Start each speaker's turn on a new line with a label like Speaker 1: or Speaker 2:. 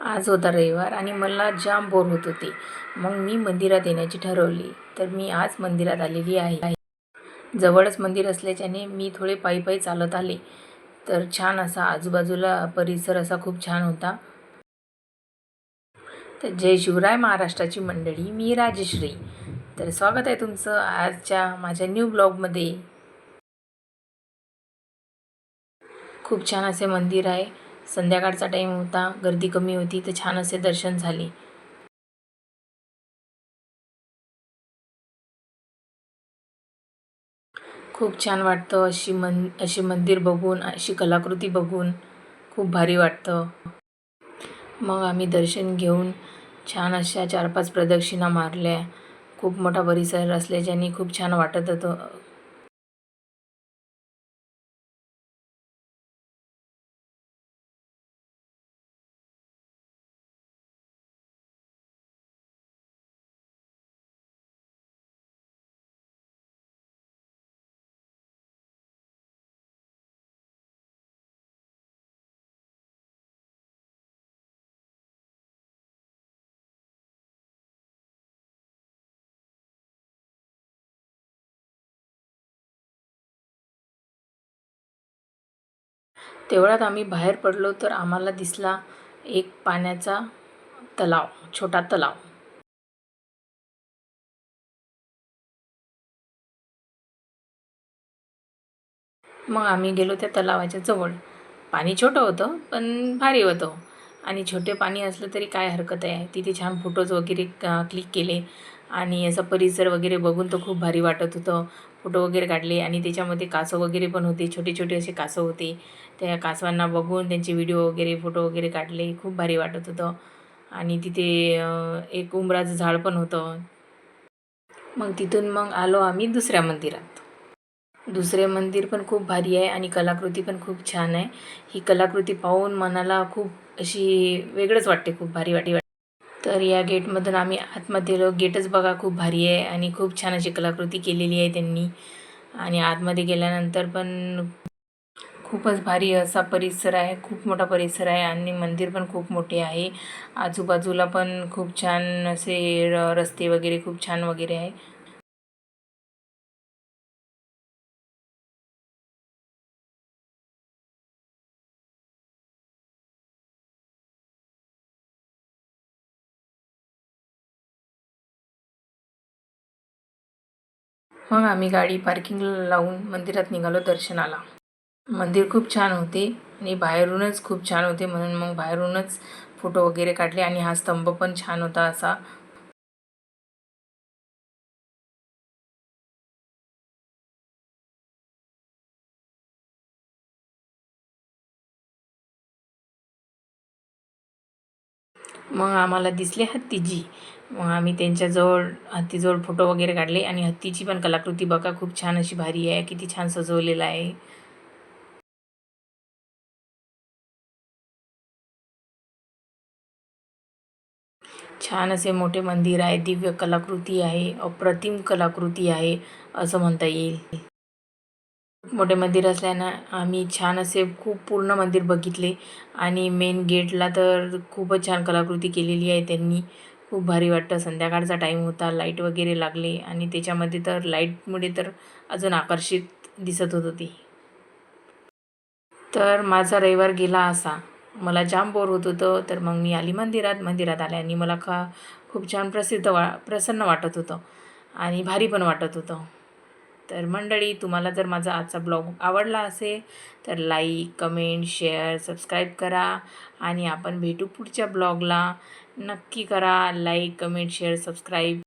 Speaker 1: आज होता रविवार आणि मला जाम बोर होत होते. मग मी मंदिरात येण्याची ठरवली. तर मी आज मंदिरात आलेली आहे. जवळच मंदिर असल्याच्याने मी थोडे पायी पायी चालत आले. तर छान असा आजूबाजूला परिसर असा खूप छान होता. तर जय शिवराय महाराष्ट्राची मंडळी मी राजश्री. तर स्वागत आहे तुमचं आजच्या माझ्या न्यू ब्लॉगमध्ये खूप छान असे मंदिर आहे. संध्याकाळचा टाईम होता गर्दी कमी होती तर छान असे दर्शन झाले. खूप छान वाटतं अशी मन अशी मंदिर बघून अशी कलाकृती बघून. खूप भारी वाटतं. मग आम्ही दर्शन घेऊन छान अशा चार पाच प्रदक्षिणा मारल्या. खूप मोठा परिसर असल्याच्याने खूप छान वाटत होतं. तेवढ्यात आम्ही बाहेर पडलो तर आम्हाला दिसला एक पाण्याचा तलाव छोटा तलाव. मग आम्ही गेलो त्या तलावाच्या जवळ. पाणी छोटं होतं पण भारी होतं. आणि छोटे पाणी असलं तरी काय हरकत आहे? तिथे छान फोटोज वगैरे क्लिक केले. आणि असा परिसर वगैरे बघून तर खूप भारी वाटत होतं. फोटो वगैरे काढले आणि त्याच्यामध्ये कासव वगैरे पण होते छोटे छोटे असे कासव होते. त्या कासवांना बघून त्यांचे व्हिडिओ वगैरे फोटो वगैरे काढले खूप भारी वाटत होतं. आणि तिथे एक उंबराचं झाड पण होतं. मग तिथून मग आलो आम्ही दुसऱ्या मंदिरात. दुसरे मंदिर पण खूप भारी आहे आणि कलाकृती पण खूप छान आहे. ही कलाकृती पाहून मनाला खूप अशी वेगळंच वाटते खूप भारी वाटे तर या गेटमधून आम्ही आतमध्ये गेलो. गेटच बघा खूप भारी आहे आणि खूप छान अशी कलाकृती केलेली आहे त्यांनी. आणि आतमध्ये गेल्यानंतर पण खूपच भारी असा परिसर आहे खूप मोठा परिसर आहे आणि मंदिर पण खूप मोठे आहे. आजूबाजूला पण खूप छान असे रस्ते वगैरे खूप छान वगैरे आहे. मग आम्ही गाडी पार्किंग लावून मंदिरात निघालो दर्शनाला. मंदिर खूप छान होते आणि बाहेरूनच खूप छान होते म्हणून मग बाहेरूनच फोटो वगैरे काढले आणि हा स्तंभ पण छान होता असा. मग आम्हाला दिसले हत्तीजी. मग आम्ही त्यांच्याजवळ हत्तीजवळ फोटो वगैरे काढले आणि हत्तीची पण कलाकृती बघा खूप छान अशी भारी आहे किती छान सजवलेलं आहे. छान असे मोठे मंदिर आहे दिव्य कलाकृती आहे अप्रतिम कलाकृती आहे असं म्हणता येईल. मोठे मंदिर असल्यानं आम्ही छान असे खूप पूर्ण मंदिर बघितले आणि मेन गेटला तर खूपच छान कलाकृती केलेली आहे त्यांनी. खूप भारी वाटतं. संध्याकाळचा टाईम होता लाइट वगैरे लागले आणि त्याच्यामध्ये तर लाईटमुळे तर अजून आकर्षित दिसत होत होती तर माझा रविवार गेला असा. मला जाम बोर होत होतं. तर मग मी आली मंदिरात. मंदिरात आल्याने मला खा खूप छान प्रसिद्ध वा प्रसन्न वाटत होतं. आणि भारी पण वाटत होतं. तर मंडळी तुम्हाला जर माझा आजचा ब्लॉग आवडला असेल तर लाईक कमेंट शेअर सबस्क्राईब करा आणि आपण भेटू पुढच्या ब्लॉगला. नक्की करा लाईक कमेंट शेअर सबस्क्राईब.